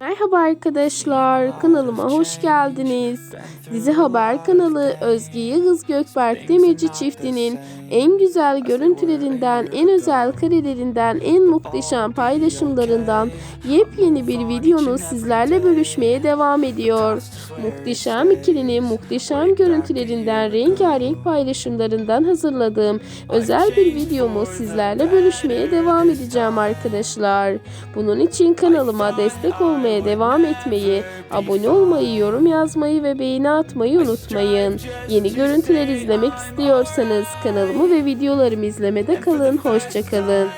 Merhaba arkadaşlar, kanalıma hoş geldiniz. Dizi Haber kanalı Özge Yıldız Gökberk Demirci çiftinin en güzel görüntülerinden, en özel karelerinden, en muhteşem paylaşımlarından yepyeni bir videonu sizlerle bölüşmeye devam ediyor. Muhteşem ikilinin muhteşem görüntülerinden, rengarenk paylaşımlarından hazırladığım özel bir videomu sizlerle bölüşmeye devam edeceğim arkadaşlar. Bunun için kanalıma destek olmaya devam etmeyi, abone olmayı, yorum yazmayı ve beğeni atmayı unutmayın. Yeni görüntüler izlemek istiyorsanız kanalımı ve videolarımı izlemede kalın. Hoşçakalın.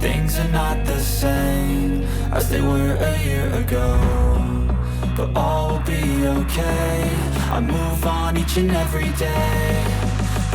Things are not the same as they were a year ago. But all will be okay. I move on each and every day.